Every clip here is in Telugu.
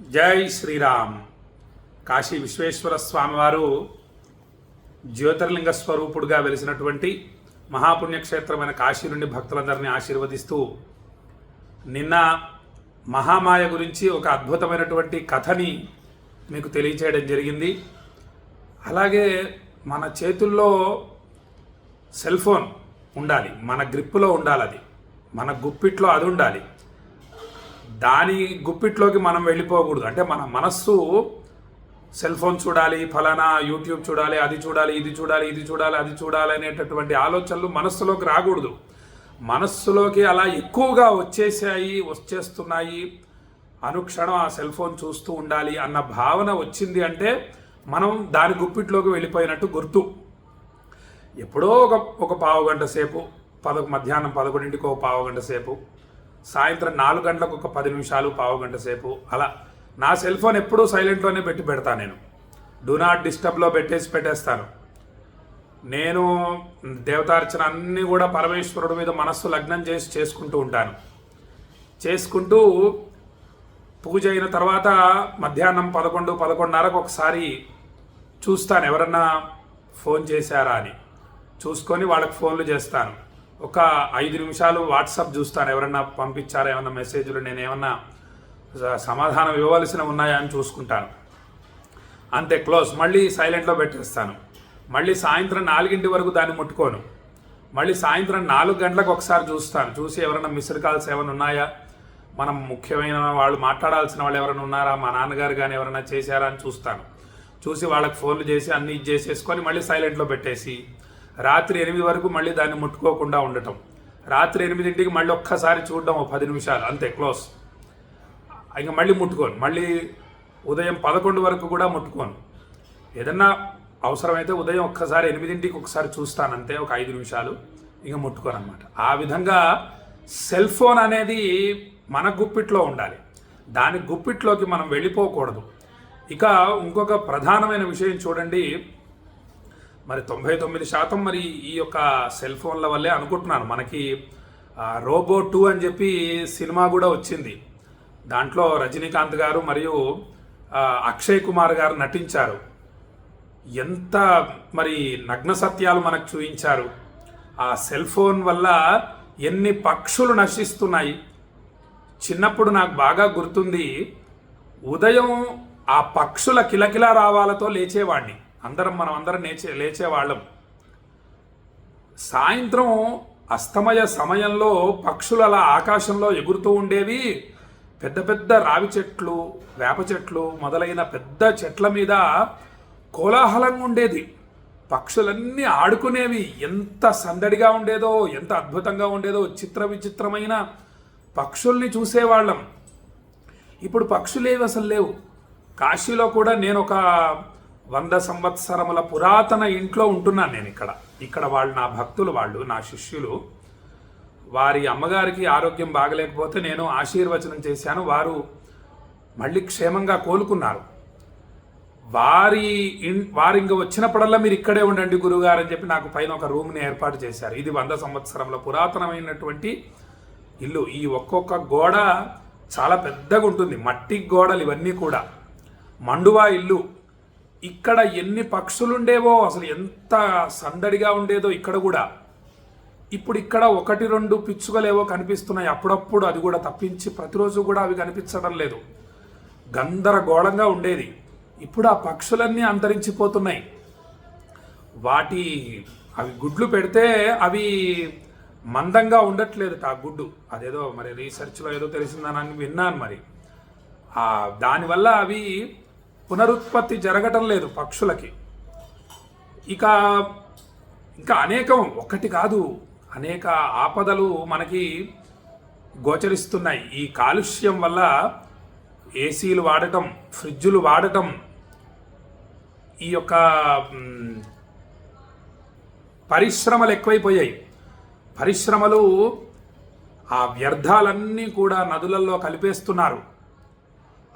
జై శ్రీరామ్. కాశీ విశ్వేశ్వర స్వామివారు జ్యోతిర్లింగ స్వరూపుడుగా వెలిసినటువంటి మహాపుణ్యక్షేత్రమైన కాశీ నుండి భక్తులందరినీ ఆశీర్వదిస్తూ నిన్న మహామాయ గురించి ఒక అద్భుతమైనటువంటి కథని మీకు తెలియచేయడం జరిగింది. అలాగే మన చేతుల్లో సెల్ ఫోన్ ఉండాలి మన గ్రిప్పులో ఉండాలి అది మన గుప్పిట్లో అది ఉండాలి. దాని గుప్పిట్లోకి మనం వెళ్ళిపోకూడదు. అంటే మన మనస్సు సెల్ ఫోన్ చూడాలి ఫలానా యూట్యూబ్ చూడాలి అది చూడాలి ఇది చూడాలి ఇది చూడాలి అది చూడాలి అనేటటువంటి ఆలోచనలు మనస్సులోకి రాకూడదు. మనస్సులోకి అలా ఎక్కువగా వచ్చేసాయి వచ్చేస్తున్నాయి. అనుక్షణం ఆ సెల్ ఫోన్ చూస్తూ ఉండాలి అన్న భావన వచ్చింది అంటే మనం దాని గుప్పిట్లోకి వెళ్ళిపోయినట్టు గుర్తు. ఎప్పుడో ఒక ఒక పావు గంట సేపు పద మధ్యాహ్నం పదకొండింటికి ఒక పావు గంట సేపు సాయంత్రం నాలుగు గంటలకు ఒక పది నిమిషాలు పావు గంట సేపు. అలా నా సెల్ ఫోన్ ఎప్పుడూ సైలెంట్లోనే పెట్టి పెడతాను నేను. డూ నాట్ డిస్టర్బ్లో పెట్టేసి పెట్టేస్తాను. నేను దేవతార్చన అన్నీ కూడా పరమేశ్వరుడు మీద మనస్సు లగ్నం చేసి చేసుకుంటూ ఉంటాను. చేసుకుంటూ పూజ అయిన తర్వాత మధ్యాహ్నం పదకొండు పదకొండున్నరకు ఒకసారి చూస్తాను ఎవరన్నా ఫోన్ చేశారా అని. చూసుకొని వాళ్ళకి ఫోన్లు చేస్తాను. ఒక ఐదు నిమిషాలు వాట్సాప్ చూస్తాను ఎవరన్నా పంపించారా? ఏమన్నా మెసేజ్లు? నేను ఏమన్నా సమాధానం ఇవ్వవలసిన ఉన్నాయా అని చూసుకుంటాను. అంతే క్లోజ్. మళ్ళీ సైలెంట్లో పెట్టేస్తాను. మళ్ళీ సాయంత్రం నాలుగింటి వరకు దాన్ని ముట్టుకోను. మళ్ళీ సాయంత్రం నాలుగు గంటలకు ఒకసారి చూస్తాను. చూసి ఎవరైనా మిస్డ్ కాల్స్ ఏమైనా ఉన్నాయా? మనం ముఖ్యమైన వాళ్ళు మాట్లాడాల్సిన వాళ్ళు ఎవరైనా ఉన్నారా? మా నాన్నగారు కానీ ఎవరైనా చేశారా అని చూస్తాను. చూసి వాళ్ళకి ఫోన్లు చేసి అన్ని ఇది చేసేసుకొని మళ్ళీ సైలెంట్లో పెట్టేసి రాత్రి ఎనిమిది వరకు మళ్ళీ దాన్ని ముట్టుకోకుండా ఉండటం. రాత్రి ఎనిమిదింటికి మళ్ళీ ఒక్కసారి చూడడం ఓ పది నిమిషాలు అంతే క్లోజ్. ఇంకా మళ్ళీ ముట్టుకోను. మళ్ళీ ఉదయం పదకొండు వరకు కూడా ముట్టుకోను. ఏదన్నా అవసరమైతే ఉదయం ఒక్కసారి ఎనిమిదింటికి ఒకసారి చూస్తాను అంతే ఒక ఐదు నిమిషాలు ఇంకా ముట్టుకోను అనమాట ఆ విధంగా సెల్ ఫోన్ అనేది మన గుప్పిట్లో ఉండాలి. దాని గుప్పిట్లోకి మనం వెళ్ళిపోకూడదు. ఇక ఇంకొక ప్రధానమైన విషయం చూడండి. మరి తొంభై తొమ్మిది శాతం మరి ఈ యొక్క సెల్ ఫోన్ల వల్లే అనుకుంటున్నాను. మనకి రోబో టూ అని చెప్పి సినిమా కూడా వచ్చింది. దాంట్లో రజనీకాంత్ గారు మరియు అక్షయ్ కుమార్ గారు నటించారు. ఎంత మరి నగ్న సత్యాలు మనకు చూపించారు. ఆ సెల్ ఫోన్ వల్ల ఎన్ని పక్షులు నశిస్తున్నాయి. చిన్నప్పుడు నాకు బాగా గుర్తుంది ఉదయం ఆ పక్షుల కిలకిలా రావాలతో లేచేవాడిని అందరం మనం అందరం లేచే లేచేవాళ్ళం. సాయంత్రం అస్తమయ సమయంలో పక్షులు అలా ఆకాశంలో ఎగురుతూ ఉండేవి. పెద్ద పెద్ద రావి చెట్లు వేప చెట్లు మొదలైన పెద్ద చెట్ల మీద కోలాహలంగా ఉండేది. పక్షులన్నీ ఆడుకునేవి. ఎంత సందడిగా ఉండేదో ఎంత అద్భుతంగా ఉండేదో చిత్ర విచిత్రమైన పక్షుల్ని చూసేవాళ్ళం. ఇప్పుడు పక్షులేవి అసలు లేవు. కాశీలో కూడా నేను ఒక వంద సంవత్సరముల పురాతన ఇంట్లో ఉంటున్నాను నేను ఇక్కడ. ఇక్కడ వాళ్ళు నా భక్తులు వాళ్ళు నా శిష్యులు. వారి అమ్మగారికి ఆరోగ్యం బాగలేకపోతే నేను ఆశీర్వచనం చేశాను. వారు మళ్ళీ క్షేమంగా కోలుకున్నారు. వారి ఇన్ వారు ఇంక వచ్చినప్పుడల్లా మీరు ఇక్కడే ఉండండి గురుగారు అని చెప్పి నాకు పైన ఒక రూమ్ని ఏర్పాటు చేశారు. ఇది వంద సంవత్సరంలో పురాతనమైనటువంటి ఇల్లు. ఈ ఒక్కొక్క గోడ చాలా పెద్దగా ఉంటుంది మట్టి గోడలు ఇవన్నీ కూడా. మండువా ఇల్లు. ఇక్కడ ఎన్ని పక్షులుండేవో అసలు ఎంత సందడిగా ఉండేదో ఇక్కడ కూడా. ఇప్పుడు ఇక్కడ ఒకటి రెండు పిచ్చుకలేవో కనిపిస్తున్నాయి. అప్పుడప్పుడు అది కూడా తప్పించి ప్రతిరోజు కూడా అవి కనిపించడం లేదు. గందరగోళంగా ఉండేది. ఇప్పుడు ఆ పక్షులన్నీ అంతరించిపోతున్నాయి. వాటి అవి గుడ్లు పెడితే అవి మందంగా ఉండట్లేదు ఆ గుడ్డు. అదేదో మరి రీసెర్చ్లో ఏదో తెలిసిందని విన్నాను మరి. దానివల్ల అవి పునరుత్పత్తి జరగటం లేదు పక్షులకి. ఇక ఇంకా అనేకం ఒకటి కాదు. అనేక ఆపదలు మనకి గోచరిస్తున్నాయి. ఈ కాలుష్యం వల్ల ఏసీలు వాడటం ఫ్రిడ్జులు వాడటం ఈ యొక్క పరిశ్రమలు ఎక్కువైపోయాయి. పరిశ్రమలు ఆ వ్యర్థాలన్నీ కూడా నదులలో కలిపేస్తున్నారు.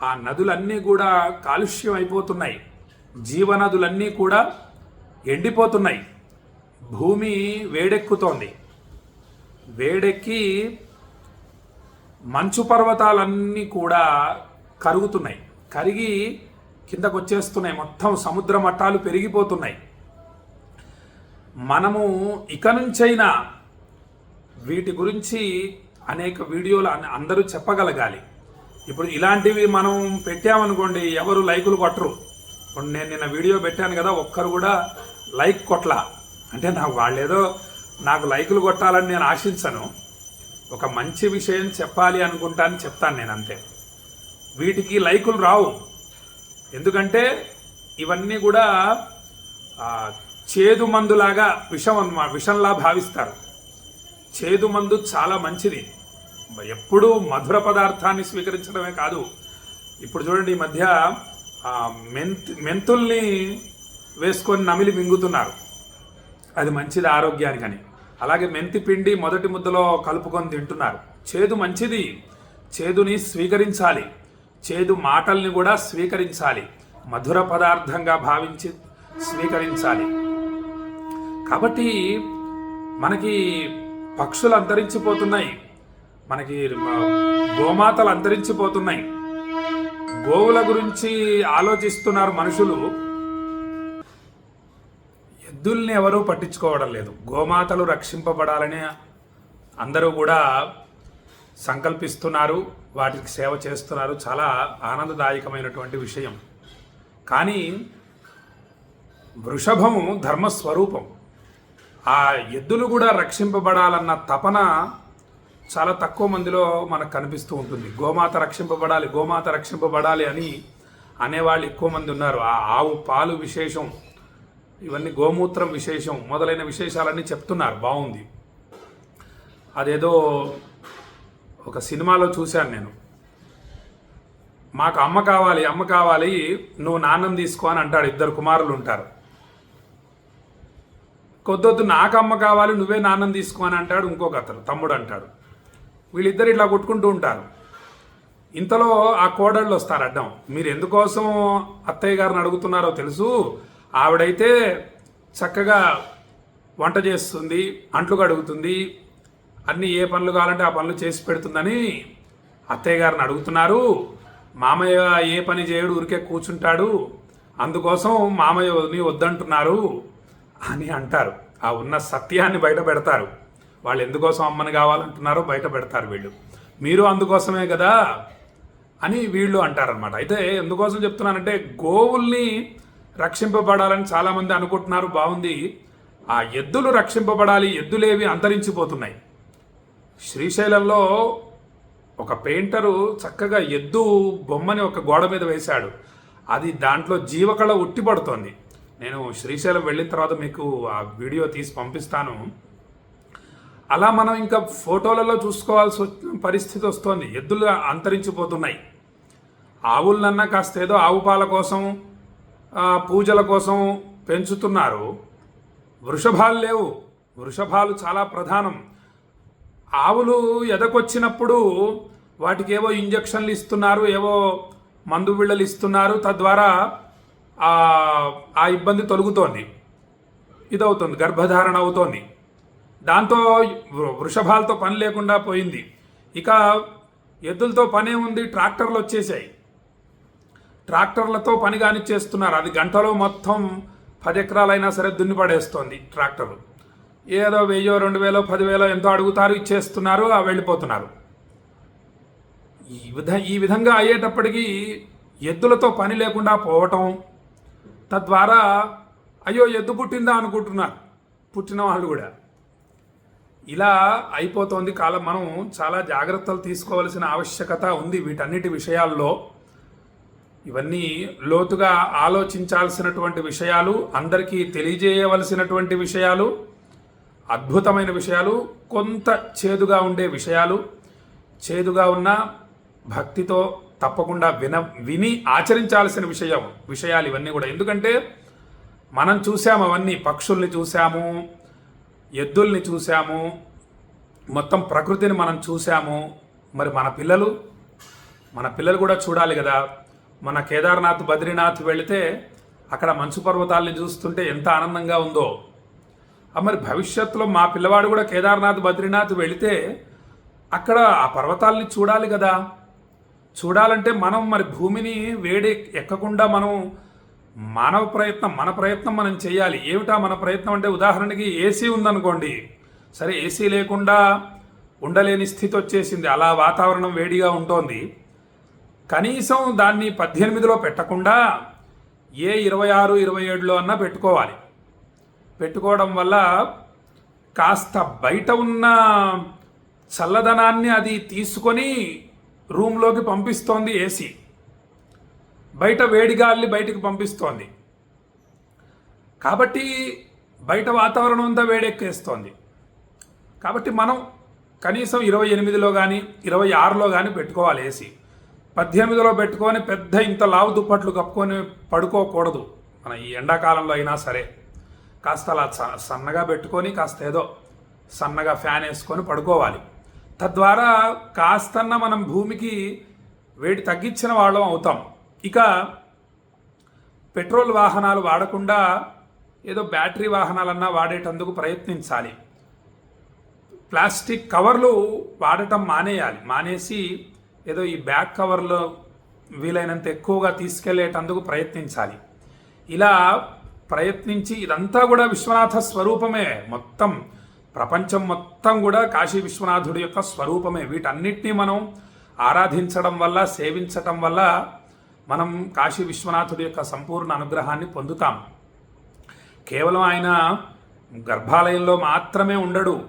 ఆ నదులన్నీ కూడా కాలుష్యం అయిపోతున్నాయి. జీవనదులన్నీ కూడా ఎండిపోతున్నాయి. భూమి వేడెక్కుతోంది. వేడెక్కి మంచు పర్వతాలన్నీ కూడా కరుగుతున్నాయి. కరిగి కిందకు వచ్చేస్తున్నాయి మొత్తం సముద్ర మట్టాలు పెరిగిపోతున్నాయి. మనము ఇక నుంచైనా వీటి గురించి అనేక వీడియోలు అందరూ చెప్పగలగాలి. ఇప్పుడు ఇలాంటివి మనం పెట్టామనుకోండి ఎవరు లైకులు కొట్టరు. ఇప్పుడు నేను నిన్న వీడియో పెట్టాను కదా ఒక్కరు కూడా లైక్ కొట్టలా అంటే నాకు వాళ్ళేదో నాకు లైకులు కొట్టాలని నేను ఆశించను. ఒక మంచి విషయం చెప్పాలి అనుకుంటాను చెప్తాను నేను అంతే. వీటికి లైకులు రావు. ఎందుకంటే ఇవన్నీ కూడా చేదు మందులాగా విషం విషంలా భావిస్తారు. చేదు మందు చాలా మంచిది. ఎప్పుడూ మధుర పదార్థాన్ని స్వీకరించడమే కాదు. ఇప్పుడు చూడండి ఈ మధ్య మెంత్ మెంతుల్ని వేసుకొని నమిలి మింగుతున్నారు. అది మంచిది ఆరోగ్యానికని. అలాగే మెంతి పిండి మొదటి ముద్దలో కలుపుకొని తింటున్నారు. చేదు మంచిది. చేదుని స్వీకరించాలి. చేదు మాటల్ని కూడా స్వీకరించాలి. మధుర పదార్థంగా భావించి స్వీకరించాలి. కాబట్టి మనకి పక్షులు అంతరించిపోతున్నాయి. మనకి గోమాతలు అంతరించిపోతున్నాయి. గోవుల గురించి ఆలోచిస్తున్నారు మనుషులు. ఎద్దుల్ని ఎవరూ పట్టించుకోవడం లేదు. గోమాతలు రక్షింపబడాలని అందరూ కూడా సంకల్పిస్తున్నారు. వాటికి సేవ చేస్తున్నారు. చాలా ఆనందదాయకమైనటువంటి విషయం. కానీ వృషభము ధర్మస్వరూపం. ఆ ఎద్దులు కూడా రక్షింపబడాలన్న తపన చాలా తక్కువ మందిలో మనకు కనిపిస్తూ ఉంటుంది. గోమాత రక్షింపబడాలి గోమాత రక్షింపబడాలి అని అనేవాళ్ళు ఎక్కువ మంది ఉన్నారు. ఆ ఆవు పాలు విశేషం ఇవన్నీ గోమూత్రం విశేషం మొదలైన విశేషాలన్నీ చెప్తున్నారు. బాగుంది. అదేదో ఒక సినిమాలో చూశాను నేను. మాకు అమ్మ కావాలి అమ్మ కావాలి నువ్వు నాన్నం తీసుకో అని అంటాడు. ఇద్దరు కుమారులు ఉంటారు. కొద్దొద్దు నాకు అమ్మ కావాలి నువ్వే నాన్నం తీసుకో అని అంటాడు. ఇంకొక అతను తమ్ముడు అంటాడు. వీళ్ళిద్దరు ఇట్లా కొట్టుకుంటూ ఉంటారు. ఇంతలో ఆ కోడళ్ళు వస్తారు అడ్డం. మీరు ఎందుకోసం అత్తయ్య గారిని అడుగుతున్నారో తెలుసు? ఆవిడైతే చక్కగా వంట చేస్తుంది అంట్లు కడుగుతుంది అన్ని ఏ పనులు కావాలంటే ఆ పనులు చేసి పెడుతుందని అత్తయ్య గారిని అడుగుతున్నారు. మామయ్య ఏ పని చేయడు ఊరికే కూర్చుంటాడు. అందుకోసం మామయ్యని వద్దంటున్నారు అని అంటారు. ఆ ఉన్న సత్యాన్ని బయట పెడతారు. వాళ్ళు ఎందుకోసం అమ్మని కావాలంటున్నారో బయట పెడతారు వీళ్ళు. మీరు అందుకోసమే కదా అని వీళ్ళు అంటారనమాట అయితే ఎందుకోసం చెప్తున్నానంటే గోవుల్ని రక్షింపబడాలని చాలామంది అనుకుంటున్నారు బాగుంది. ఆ ఎద్దులు రక్షింపబడాలి ఎద్దులేవి అంతరించిపోతున్నాయి. శ్రీశైలంలో ఒక పెయింటరు చక్కగా ఎద్దు బొమ్మని ఒక గోడ మీద వేశాడు. అది దాంట్లో జీవకళ ఉట్టిపడుతోంది. నేను శ్రీశైలం వెళ్ళిన తర్వాత మీకు ఆ వీడియో తీసి పంపిస్తాను. అలా మనం ఇంకా ఫోటోలలో చూసుకోవాల్సి పరిస్థితి వస్తోంది. ఎద్దులు అంతరించిపోతున్నాయి. ఆవులన్నా కాస్త ఏదో ఆవు పాల కోసం పూజల కోసం పెంచుతున్నారు. వృషభాలు లేవు. వృషభాలు చాలా ప్రధానం. ఆవులు ఎదకొచ్చినప్పుడు వాటికి ఏవో ఇంజక్షన్లు ఇస్తున్నారు ఏవో మందు బిళ్ళలు ఇస్తున్నారు. తద్వారా ఆ ఇబ్బంది తొలుగుతోంది. ఇదవుతుంది. గర్భధారణ అవుతోంది. దాంతో వృ- వృషభాలతో పని లేకుండా పోయింది. ఇక ఎద్దులతో పనే ఉంది ట్రాక్టర్లు వచ్చేసాయి. ట్రాక్టర్లతో పని కానిచ్చేస్తున్నారు. అది గంటలో మొత్తం పది ఎకరాలైనా సరే దున్ని పడేస్తోంది ట్రాక్టర్. ఏదో వెయ్యో రెండు వేలో పదివేలో ఎంతో అడుగుతారు ఇచ్చేస్తున్నారు ఆ వెళ్ళిపోతున్నారు. ఈ విధ ఈ విధంగా అయ్యేటప్పటికీ ఎద్దులతో పని లేకుండా పోవటం తద్వారా అయ్యో ఎద్దు పుట్టిందా అనుకుంటున్నారు. పుట్టిన వాళ్ళు కూడా. ఇలా అయిపోతోంది కాలం. మనం చాలా జాగ్రత్తలు తీసుకోవాల్సిన ఆవశ్యకత ఉంది వీటన్నిటి విషయాల్లో. ఇవన్నీ లోతుగా ఆలోచించాల్సినటువంటి విషయాలు అందరికీ తెలియజేయవలసినటువంటి విషయాలు అద్భుతమైన విషయాలు కొంత చేదుగా ఉండే విషయాలు. చేదుగా ఉన్న భక్తితో తప్పకుండా విన విని ఆచరించాల్సిన విషయం విషయాలు ఇవన్నీ కూడా. ఎందుకంటే మనం చూసాము అవన్నీ పక్షుల్ని చూసాము ఎద్దుల్ని చూసాము మొత్తం ప్రకృతిని మనం చూసాము మరి మన పిల్లలు? మన పిల్లలు కూడా చూడాలి కదా. మన కేదార్నాథ్ బద్రీనాథ్ వెళితే అక్కడ మంచు పర్వతాల్ని చూస్తుంటే ఎంత ఆనందంగా ఉందో. మరి భవిష్యత్తులో మా పిల్లవాడు కూడా కేదార్నాథ్ బద్రీనాథ్ వెళితే అక్కడ ఆ పర్వతాల్ని చూడాలి కదా. చూడాలంటే మనం మరి భూమిని వేడి ఎక్కకుండా మనం మానవ ప్రయత్నం మన ప్రయత్నం మనం చేయాలి. ఏమిటా మన ప్రయత్నం అంటే ఉదాహరణకి ఏసీ ఉందనుకోండి. సరే ఏసీ లేకుండా ఉండలేని స్థితి వచ్చేసింది. అలా వాతావరణం వేడిగా ఉంటోంది. కనీసం దాన్ని పద్దెనిమిదిలో పెట్టకుండా ఏ ఇరవై ఆరు ఇరవై ఏడులో అన్నా పెట్టుకోవాలి. పెట్టుకోవడం వల్ల కాస్త బయట ఉన్న చల్లదనాన్ని అది తీసుకొని రూమ్లోకి పంపిస్తోంది ఏసీ బయట వేడి గాలిని బయటికి పంపిస్తోంది. కాబట్టి బయట వాతావరణం అంతా వేడెక్కేస్తోంది. కాబట్టి మనం కనీసం ఇరవై ఎనిమిదిలో కానీ ఇరవై ఆరులో కానీ పెట్టుకోవాలి ఏసీ. పద్దెనిమిదిలో పెట్టుకొని పెద్ద ఇంత లావు దుప్పట్లు కప్పుకొని పడుకోకూడదు. మన ఈ ఎండాకాలంలో అయినా సరే. కాస్త అలా స- సన్నగా పెట్టుకొని కాస్త ఏదో సన్నగా ఫ్యాన్ వేసుకొని పడుకోవాలి. తద్వారా కాస్తన్న మనం భూమికి వేడి తగ్గించిన వాళ్ళం అవుతాం. ఇక పెట్రోల్ వాహనాలు వాడకుండా ఏదో బ్యాటరీ వాహనాలన్నా వాడేటందుకు ప్రయత్నించాలి. ప్లాస్టిక్ కవర్లు వాడటం మానేయాలి. మానేసి ఏదో ఈ బ్యాక్ కవర్లు వీలైనంత ఎక్కువగా తీసుకెళ్ళేటందుకు ప్రయత్నించాలి. ఇలా ప్రయత్నించి ఇదంతా కూడా విశ్వనాథ స్వరూపమే. మొత్తం ప్రపంచం మొత్తం కూడా కాశీ విశ్వనాథుడి యొక్క స్వరూపమే. వీటన్నిటినీ మనం ఆరాధించడం వల్ల సేవించటం వల్ల మనం కాశీ విశ్వనాథుడి యొక్క సంపూర్ణ అనుగ్రహాన్ని పొందుతాం. కేవలం ఆయన గర్భాలయంలో మాత్రమే ఉండడు.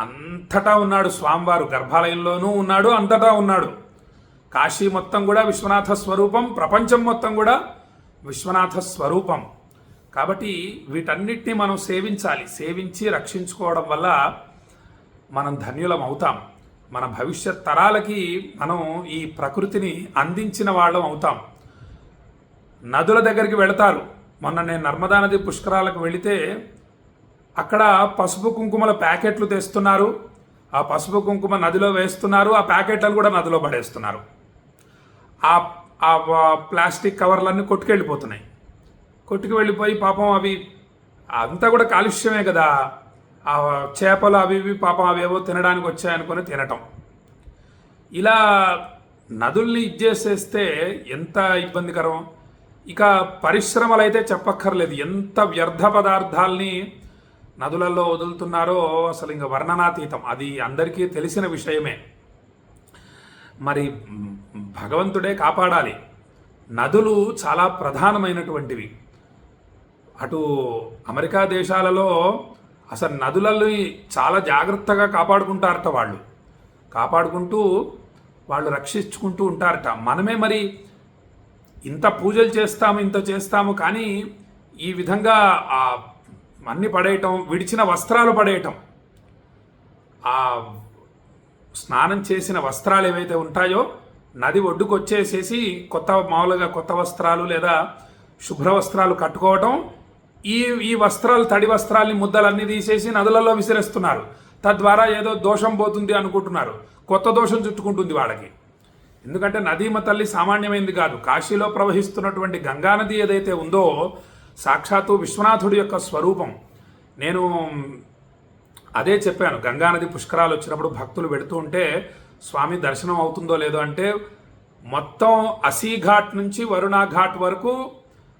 అంతటా ఉన్నాడు స్వామివారు. గర్భాలయంలోనూ ఉన్నాడు అంతటా ఉన్నాడు. కాశీ మొత్తం కూడా విశ్వనాథ స్వరూపం ప్రపంచం మొత్తం కూడా విశ్వనాథ స్వరూపం. కాబట్టి వీటన్నిటిని మనం సేవించాలి. సేవించి రక్షించుకోవడం వల్ల మనం ధన్యులం అవుతాం. మన భవిష్యత్ తరాలకి మనం ఈ ప్రకృతిని అందించిన వాళ్ళం అవుతాం. నదుల దగ్గరికి వెళతారు. మొన్న నేను నర్మదా నది పుష్కరాలకు వెళితే అక్కడ పసుపు కుంకుమల ప్యాకెట్లు తెస్తున్నారు. ఆ పసుపు కుంకుమ నదిలో వేస్తున్నారు. ఆ ప్యాకెట్లు కూడా నదిలో పడేస్తున్నారు. ఆ ఆ ప్లాస్టిక్ కవర్లన్నీ కొట్టుకెళ్ళిపోతున్నాయి. కొట్టుకు వెళ్ళిపోయి పాపం అవి అంతా కూడా కాలుష్యమే కదా. ఆ చేపలు అవి ఇవి పాపం అవేవో తినడానికి వచ్చాయనుకొని తినటం. ఇలా నదుల్ని ఇచ్చేసేస్తే ఎంత ఇబ్బందికరం? ఇక పరిశ్రమలు అయితే చెప్పక్కర్లేదు. ఎంత వ్యర్థ పదార్థాల్ని నదులలో వదులుతున్నారో అసలు ఇంకా వర్ణనాతీతం. అది అందరికీ తెలిసిన విషయమే. మరి భగవంతుడే కాపాడాలి. నదులు చాలా ప్రధానమైనటువంటివి. అటు అమెరికా దేశాలలో అసలు నదులలో చాలా జాగ్రత్తగా కాపాడుకుంటారట వాళ్ళు. కాపాడుకుంటూ వాళ్ళు రక్షించుకుంటూ ఉంటారట. మనమే మరి ఇంత పూజలు చేస్తాము ఇంత చేస్తాము కానీ ఈ విధంగా ఆ అన్ని పడేయటం విడిచిన వస్త్రాలు పడేయటం ఆ స్నానం చేసిన వస్త్రాలు ఏవైతే ఉంటాయో నది ఒడ్డుకు వచ్చేసేసి కొత్త మామూలుగా కొత్త వస్త్రాలు లేదా శుభ్ర వస్త్రాలు కట్టుకోవటం ఈ ఈ వస్త్రాలు తడి వస్త్రాల్ని ముద్దలన్నీ తీసేసి నదులలో విసిరేస్తున్నారు. తద్వారా ఏదో దోషం పోతుంది అనుకుంటున్నారు. కొత్త దోషం చుట్టుకుంటుంది వాళ్ళకి. ఎందుకంటే నదీమ తల్లి సామాన్యమైనది కాదు. కాశీలో ప్రవహిస్తున్నటువంటి గంగా నది ఏదైతే ఉందో సాక్షాత్తు విశ్వనాథుడి యొక్క స్వరూపం. నేను అదే చెప్పాను. గంగానది పుష్కరాలు వచ్చినప్పుడు భక్తులు పెడుతూ ఉంటే స్వామి దర్శనం అవుతుందో లేదో అంటే మొత్తం అసీ ఘాట్ నుంచి వరుణా ఘాట్ వరకు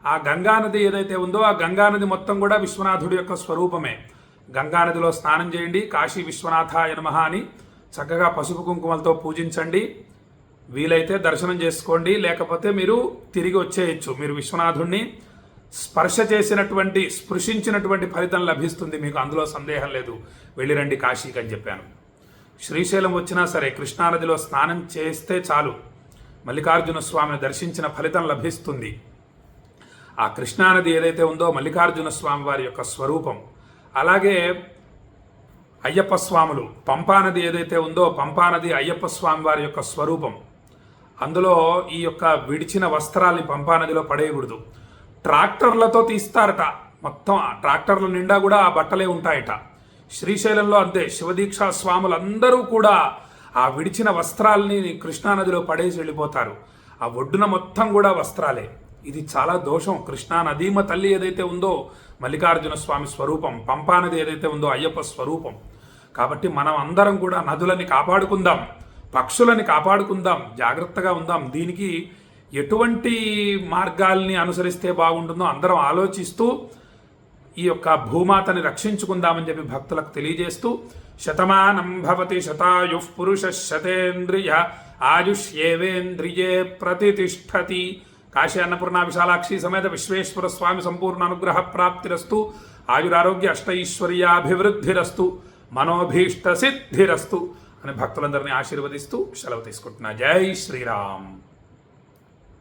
ఆ గంగానది ఏదైతే ఉందో ఆ గంగానది మొత్తం కూడా విశ్వనాథుడి యొక్క స్వరూపమే. గంగానదిలో స్నానం చేయండి. కాశీ విశ్వనాథాయ నమః అని చక్కగా పసుపు కుంకుమలతో పూజించండి. వీలైతే దర్శనం చేసుకోండి. లేకపోతే మీరు తిరిగి వచ్చేయచ్చు. మీరు విశ్వనాథుణ్ణి స్పర్శ చేసినటువంటి స్పృశించినటువంటి ఫలితం లభిస్తుంది. మీకు అందులో సందేహం లేదు. వెళ్ళిరండి కాశీకి అని చెప్పాను. శ్రీశైలం వచ్చినా సరే కృష్ణానదిలో స్నానం చేస్తే చాలు. మల్లికార్జున స్వామిని దర్శించిన ఫలితం లభిస్తుంది. ఆ కృష్ణానది ఏదైతే ఉందో మల్లికార్జున స్వామి వారి యొక్క స్వరూపం అలాగే అయ్యప్ప స్వాములు పంపానది ఏదైతే ఉందో పంపానది అయ్యప్ప స్వామి వారి యొక్క స్వరూపం. అందులో ఈ యొక్క విడిచిన వస్త్రాల్ని పంపానదిలో పడేయకూడదు. ట్రాక్టర్లతో తీస్తారట. మొత్తం ఆ ట్రాక్టర్ల నిండా కూడా ఆ బట్టలే ఉంటాయట. శ్రీశైలంలో అంతే. శివదీక్షా స్వాములందరూ కూడా ఆ విడిచిన వస్త్రాలని కృష్ణానదిలో పడేసి వెళ్ళిపోతారు. ఆ ఒడ్డున మొత్తం కూడా వస్త్రాలే. ఇది చాలా దోషం. కృష్ణా నదీమ తల్లి ఏదైతే ఉందో మల్లికార్జున స్వామి స్వరూపం పంపానది ఏదైతే ఉందో అయ్యప్ప స్వరూపం. కాబట్టి మనం అందరం కూడా నదులని కాపాడుకుందాం పక్షులని కాపాడుకుందాం జాగ్రత్తగా ఉందాం. దీనికి ఎటువంటి మార్గాల్ని అనుసరిస్తే బాగుంటుందో అందరం ఆలోచిస్తూ ఈ యొక్క భూమాతని రక్షించుకుందామని చెప్పి భక్తులకు తెలియజేస్తూ శతమానం భవతి శతాయు పురుష శతేంద్రియ ఆయుష్యేవేంద్రియే ప్రతిష్టతి. కాశీ అన్నపూర్ణ విశాలాక్షి సమేత విశ్వేశ్వర స్వామి సంపూర్ణ అనుగ్రహ ప్రాప్తిరస్తు ఆయురారోగ్య అష్టైశ్వర్యాభివృద్ధిరస్తు. మనోభీష్ట సిద్ధిరస్తు అని భక్తులందరినీ ఆశీర్వదిస్తూ సెలవు తీసుకుంటున్నా. జై శ్రీరామ్.